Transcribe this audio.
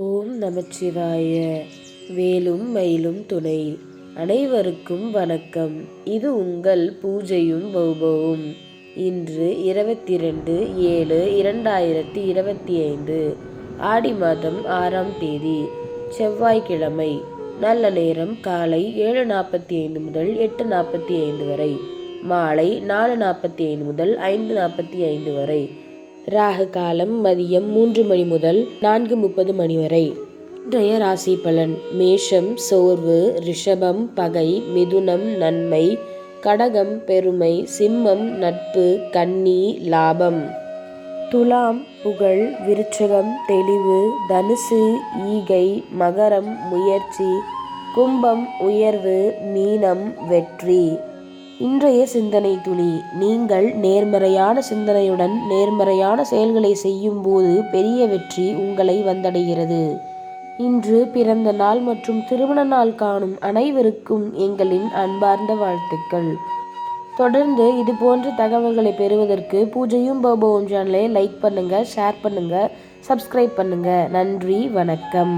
ஓம் நமச்சிவாய. வேலும் மயிலும் துணை. அனைவருக்கும் வணக்கம். இது உங்கள் பூஜையும் பௌபவும் இன்று இருபத்தி ரெண்டு ஏழு இரண்டாயிரத்தி இருபத்தி ஐந்து ஆடி மாதம் ஆறாம் தேதி செவ்வாய்க்கிழமை நல்ல நேரம் காலை ஏழு நாற்பத்தி ஐந்து முதல் எட்டு நாற்பத்தி ஐந்து வரை மாலை நாலு நாற்பத்தி ஐந்து முதல் ஐந்து நாற்பத்தி ஐந்து வரை ராகு காலம் மதியம் மூன்று மணி முதல் நான்கு முப்பது மணி வரை. இன்றைய ராசி பலன் மேஷம் சோர்வு ரிஷபம் பகை மிதுனம் நன்மை கடகம் பெருமை சிம்மம் நட்பு கன்னி லாபம். துலாம் புகழ் விருச்சகம் தெளிவு தனுசு ஈகை மகரம் முயற்சி கும்பம் உயர்வு மீனம் வெற்றி. இன்றைய சிந்தனை துளி. நீங்கள் நேர்மறையான சிந்தனையுடன் நேர்மறையான செயல்களை செய்யும் போது பெரிய வெற்றி உங்களை வந்தடைகிறது. இன்று பிறந்த நாள் மற்றும் திருமண நாள் காணும் அனைவருக்கும் எங்களின் அன்பார்ந்த வாழ்த்துக்கள். தொடர்ந்து இது போன்ற தகவல்களை பெறுவதற்கு பூஜையும் பௌபவம் சேனலை லைக் பண்ணுங்கள் ஷேர் பண்ணுங்கள் சப்ஸ்கிரைப் பண்ணுங்கள் நன்றி வணக்கம்.